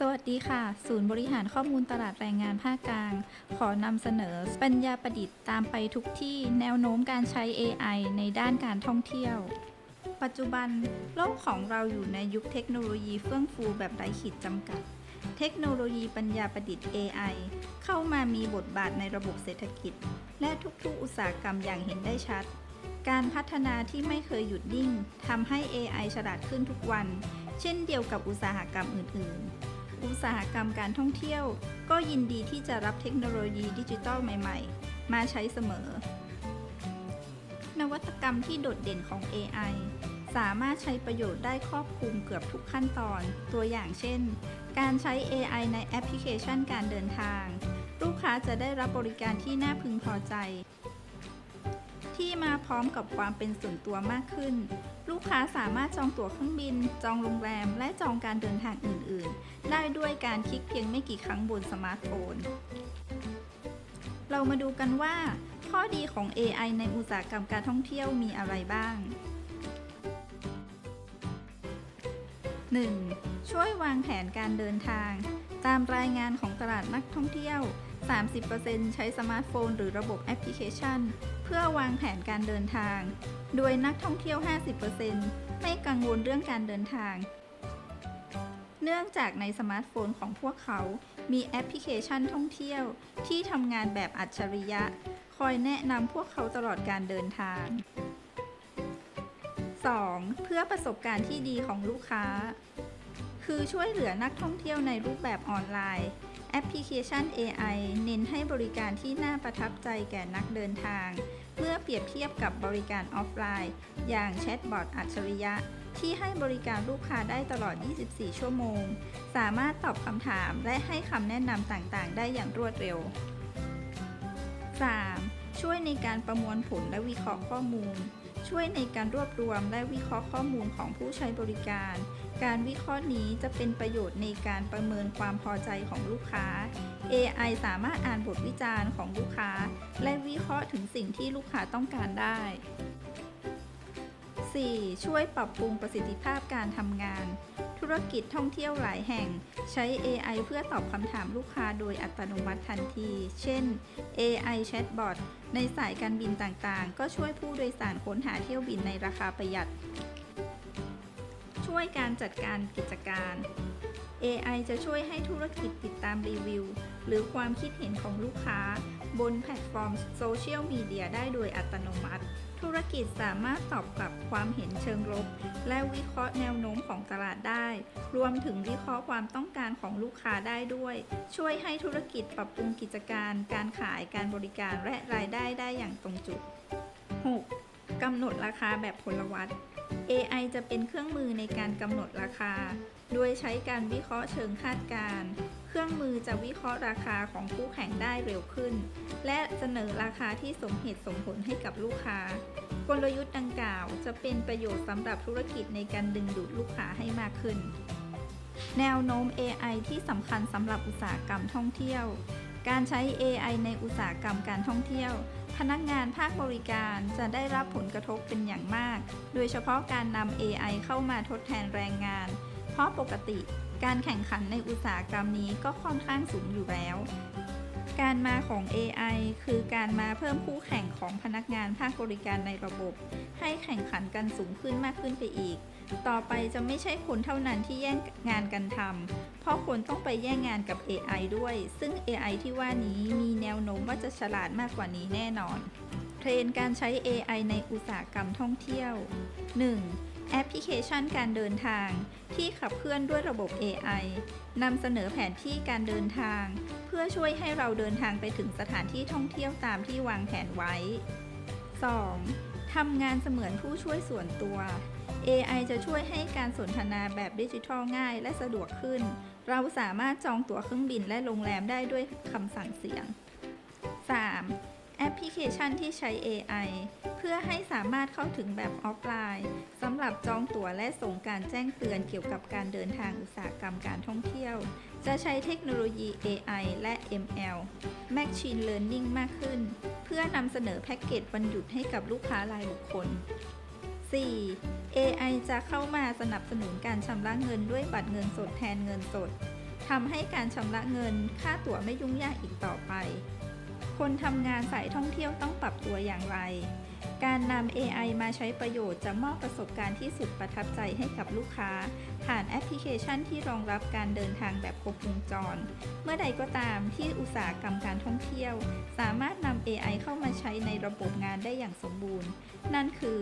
สวัสดีค่ะ ศูนย์บริหารข้อมูลตลาดแรงงานภาคกลาง ขอนำเสนอปัญญาประดิษฐ์ตามไปทุกที่แนวโน้มการใช้ AI ในด้านการท่องเที่ยว ปัจจุบันโลกของเราอยู่ในยุคเทคโนโลยีเฟื่องฟูแบบไร้ขีดจำกัด เทคโนโลยีปัญญาประดิษฐ์ AI เข้ามามีบทบาทในระบบเศรษฐกิจ และทุกๆอุตสาหกรรมอย่างเห็นได้ชัด การพัฒนาที่ไม่เคยหยุดนิ่งทำให้ AI ฉลาดขึ้นทุกวัน เช่นเดียวกับอุตสาหกรรมอื่น ๆ อุตสาหกรรมการท่องเที่ยว ก็ยินดีที่จะรับเทคโนโลยีดิจิทัลใหม่ๆ มาใช้เสมอ นวัตกรรมที่โดดเด่นของ AI สามารถใช้ประโยชน์ได้ครอบคลุมเกือบทุกขั้นตอน ตัวอย่างเช่น การใช้ AI ในแอปพลิเคชันการเดินทาง ลูกค้าจะได้รับบริการที่น่าพึงพอใจ ที่มาพร้อมกับความเป็นส่วนตัวมากขึ้น ลูกค้าสามารถจองตั๋วเครื่องบิน จองโรงแรม และจองการเดินทางอื่น ๆ ได้ด้วยการคลิกเพียงไม่กี่ครั้งบนสมาร์ทโฟน เรามาดูกันว่า ข้อดีของ AI ในอุตสาหกรรมการท่องเที่ยวมีอะไรบ้าง 1. ช่วยวางแผนการเดินทาง ตามรายงานของตลาดนักท่องเที่ยว 30%ใช้สมาร์ทโฟน หรือระบบแอปพลิเคชัน เพื่อวางแผนการเดินทาง โดยนักท่องเที่ยว 50%ไม่กังวลเรื่องการเดินทาง เนื่องจากในสมาร์ทโฟนของพวกเขา มีแอปพลิเคชันท่องเที่ยว ที่ทำงานแบบอัจฉริยะ คอยแนะนำพวกเขาตลอดการเดินทาง 2. เพื่อประสบการณ์ที่ดีของลูกค้า คือช่วยเหลือนักท่องเที่ยวในรูปแบบออนไลน์ แอปพลิเคชัน AI เน้นให้บริการที่น่าประทับใจแก่นักเดินทาง เมื่อเปรียบเทียบกับบริการออฟไลน์ อย่างแชทบอทอัจฉริยะ ที่ให้บริการลูกค้าได้ตลอด 24 ชั่วโมง สามารถตอบคำถามและให้คำแนะนำต่างๆ ได้อย่างรวดเร็ว 3. ช่วยในการประมวลผลและวิเคราะห์ข้อมูล ช่วยในการรวบรวมและวิเคราะห์ข้อมูลของผู้ใช้บริการ การวิเคราะห์นี้จะเป็นประโยชน์ในการประเมินความพอใจของลูกค้า AI สามารถอ่านบทวิจารณ์ของลูกค้า และวิเคราะห์ถึงสิ่งที่ลูกค้าต้องการได้ 4. ช่วยปรับปรุงประสิทธิภาพการทำงาน ธุรกิจท่องเที่ยวหลายแห่ง ใช้ AI เพื่อตอบคำถามลูกค้าโดยอัตโนมัติทันที เช่น AI Chatbot ในสายการบินต่างๆ ก็ช่วยผู้โดยสารค้นหาเที่ยวบินในราคาประหยัด ช่วยการจัดการกิจการ AI จะช่วยให้ธุรกิจติดตามรีวิว หรือความคิดเห็นของลูกค้า บนแพลตฟอร์มโซเชียลมีเดียได้โดยอัตโนมัติ ธุรกิจสามารถตอบกลับความเห็นเชิงลบ และวิเคราะห์แนวโน้มของตลาดได้ รวมถึงวิเคราะห์ความต้องการของลูกค้าได้ด้วย ช่วยให้ธุรกิจปรับปรุงกิจการ การขายการบริการและรายได้ได้อย่างตรงจุด 6. กำหนดราคาแบบพลวัต AI จะเป็นเครื่องมือในการกำหนดราคา โดยใช้การวิเคราะห์เชิงคาดการณ์ ครื่องมือจะวิเคราะห์ราคาของคู่แข่งได้เร็วขึ้น และเสนอราคาที่สมเหตุสมผลให้กับลูกค้า กลยุทธ์ดังกล่าวจะเป็นประโยชน์สำหรับธุรกิจในการดึงดูดลูกค้าให้มากขึ้น แนวโน้ม AI ที่สำคัญสำหรับอุตสาหกรรมท่องเที่ยว การใช้ AI ในอุตสาหกรรมการท่องเที่ยว พนักงานภาคบริการจะได้รับผลกระทบเป็นอย่างมาก โดยเฉพาะการนำ AI เข้ามาทดแทนแรงงาน เพราะปกติการแข่งขันในอุตสาหกรรมนี้ก็ค่อนข้างสูงอยู่แล้ว การมาของ AI คือการมาเพิ่มคู่แข่งของพนักงานภาคบริการในระบบ ให้แข่งขันกันสูงขึ้นมากขึ้นไปอีก ต่อไปจะไม่ใช่คนเท่านั้นที่แย่งงานกันทำ เพราะคนต้องไปแย่งงานกับ AI ด้วย ซึ่ง AI ที่ว่านี้มีแนวโน้มว่าจะฉลาดมากกว่านี้แน่นอน เทรนการใช้ AI ในอุตสาหกรรมท่องเที่ยว 1. แอปพลิเคชันการเดินทาง ที่ขับเคลื่อนด้วยระบบ AI นำเสนอแผนที่การเดินทาง เพื่อช่วยให้เราเดินทางไปถึงสถานที่ท่องเที่ยวตามที่วางแผนไว้ 2. ทำงานเสมือนผู้ช่วยส่วนตัว AI จะช่วยให้การสนทนาแบบดิจิทัลง่ายและสะดวกขึ้น เราสามารถจองตั๋วเครื่องบินและโรงแรมได้ด้วยคำสั่งเสียง 3. แอปพลิเคชันที่ใช้ AI เพื่อให้สามารถเข้าถึงแบบออฟไลน์สำหรับจองตั๋วและส่งการแจ้งเตือนเกี่ยวกับการเดินทางอุตสาหกรรมการท่องเที่ยว จะใช้เทคโนโลยี AI และ ML Machine Learning มากขึ้น เพื่อนำเสนอแพ็กเกจวันหยุดให้กับลูกค้ารายบุคคล 4. AI จะเข้ามาสนับสนุนการชำระเงินด้วยบัตรเงินสดแทนเงินสดทำให้การชำระเงินค่าตั๋วไม่ยุ่งยากอีกต่อไป คนทำงานสายท่องเที่ยวต้องปรับตัวอย่างไร การนำ AI มาใช้ประโยชน์จะมอบประสบการณ์ที่สุดประทับใจให้กับลูกค้า ผ่านแอปพลิเคชันที่รองรับการเดินทางแบบครบวงจร เมื่อใดก็ตามที่อุตสาหกรรมการท่องเที่ยว สามารถนำ AI เข้ามาใช้ในระบบงานได้อย่างสมบูรณ์ นั่นคือ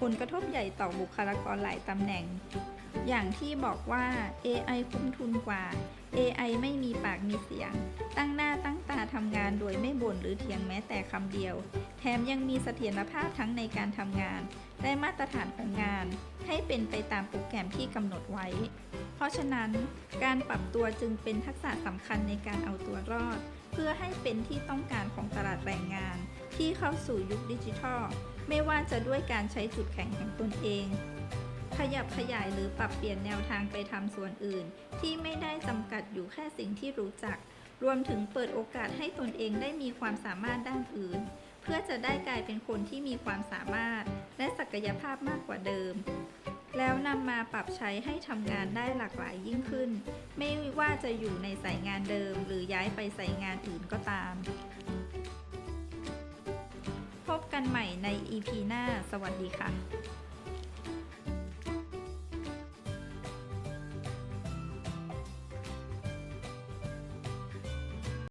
ผลกระทบใหญ่ต่อบุคลากรหลายตำแหน่ง อย่างที่บอกว่า AI คุ้มทุนกว่า AI ไม่มีปากมีเสียง ตั้งหน้าตั้งตาทำงานโดยไม่บ่นหรือเถียงแม้แต่คำเดียว แถมยังมีเสถียรภาพทั้งในการทำงาน และมาตรฐานของงาน ให้เป็นไปตามโปรแกรมที่กำหนดไว้ เพราะฉะนั้นการปรับตัวจึงเป็นทักษะสำคัญในการเอาตัวรอด เพื่อให้เป็นที่ต้องการของตลาดแรงงาน ที่เข้าสู่ยุคดิจิทัล ไม่ว่าจะด้วยการใช้จุดแข็งของตนเอง ขยับขยายหรือปรับเปลี่ยนแนวทางไปทำส่วนอื่น ที่ไม่ได้จำกัดอยู่แค่สิ่งที่รู้จัก รวมถึงเปิดโอกาสให้ตนเองได้มีความสามารถด้านอื่นเพื่อจะได้กลายเป็นคนที่มีความสามารถ และศักยภาพมากกว่าเดิม แล้วนำมาปรับใช้ให้ทำงานได้หลากหลายยิ่งขึ้น ไม่ว่าจะอยู่ในสายงานเดิม หรือย้ายไปสายงานอื่นก็ตาม พบกันใหม่ใน EP หน้า สวัสดีค่ะ